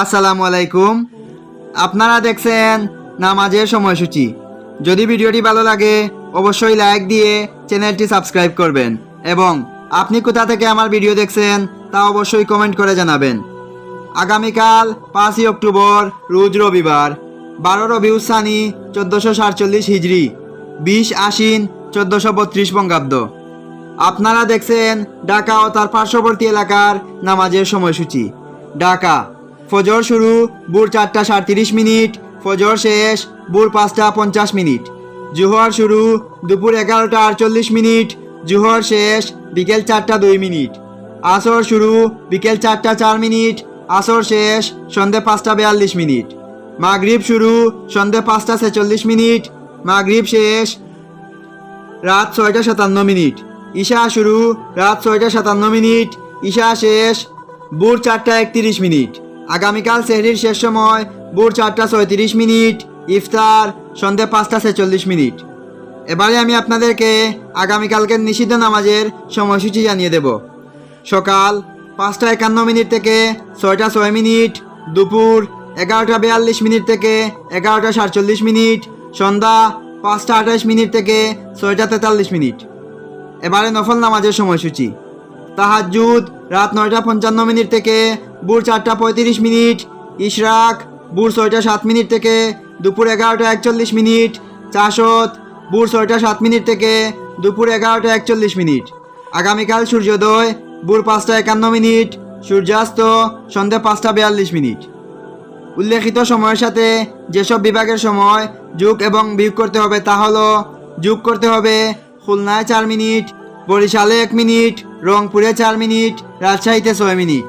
আসসালামু আলাইকুম। আপনারা দেখছেন নামাজের সময়সূচি। যদি ভিডিওটি ভালো লাগে, অবশ্যই লাইক দিয়ে চ্যানেলটি সাবস্ক্রাইব করবেন এবং আপনি কোথা থেকে আমার ভিডিও দেখছেন তা অবশ্যই কমেন্ট করে জানাবেন। আগামীকাল পাঁচই অক্টোবর, রোজ রবিবার, বারো রবিউসানি চোদ্দোশো সাতচল্লিশ হিজড়ি বিশ আশ্বিন, চোদ্দোশো বত্রিশ বঙ্গাব্দ। আপনারা দেখছেন ঢাকা ও তার পার্শ্ববর্তী এলাকার নামাজের সময়সূচি। ঢাকা ফজর শুরু, ভোর চারটা সাতত্রিশ মিনিট, ফজর শেষ, ভোর পাঁচটা পঞ্চাশ মিনিট। জুহর শুরু, দুপুর এগারোটা আটচল্লিশ মিনিট জুহর শেষ, বিকেল চারটা দুই মিনিট। আসর শুরু, বিকেল চারটা চার মিনিট, আসর শেষ, সন্ধে পাঁচটা বিয়াল্লিশ মিনিট। মাগরিব শুরু, সন্ধে পাঁচটা ছেচল্লিশ মিনিট, মাগরিব শেষ, রাত ছয়টা সাতান্ন মিনিট। ঈশা শুরু, রাত ছয়টা সাতান্ন মিনিট, ঈশা শেষ, ভোর চারটা একত্রিশ মিনিট। আগামীকাল সেহরির শেষ সময় ভোর চারটা ছয়ত্রিশ মিনিট, ইফতার সন্ধে পাঁচটা ছেচল্লিশ মিনিট। এবারে আমি আপনাদেরকে আগামীকালকের নিষিদ্ধ নামাজের সময়সূচি জানিয়ে দেব। সকাল পাঁচটা একান্ন মিনিট থেকে ছয়টা ছয় মিনিট, দুপুর এগারোটা বিয়াল্লিশ মিনিট থেকে এগারোটা সাতচল্লিশ মিনিট, সন্ধ্যা পাঁচটা আঠাশ মিনিট থেকে ছয়টা তেতাল্লিশ মিনিট। এবারে নফল নামাজের সময়সূচি। তাহাজুদ রাত নয়টা পঞ্চান্ন মিনিট থেকে ভোর চারটা পঁয়ত্রিশ মিনিট, ইশরাক, ভোর ছয়টা সাত মিনিট থেকে, দুপুর এগারোটা একচল্লিশ মিনিট, চাষত, ভোর ছয়টা সাত মিনিট থেকে, দুপুর এগারোটা একচল্লিশ মিনিট। আগামীকাল সূর্যোদয়, ভোর পাঁচটা একান্ন মিনিট, সূর্যাস্ত, সন্ধ্যা পাঁচটা বিয়াল্লিশ মিনিট। উল্লেখিত সময়ের সাথে যেসব বিভাগের সময় যোগ এবং বিয়োগ করতে হবে তা হলো যোগ করতে হবে খুলনায় চার মিনিট, বরিশালে এক মিনিট, রংপুরে চার মিনিট, রাজশাহীতে ছয় মিনিট।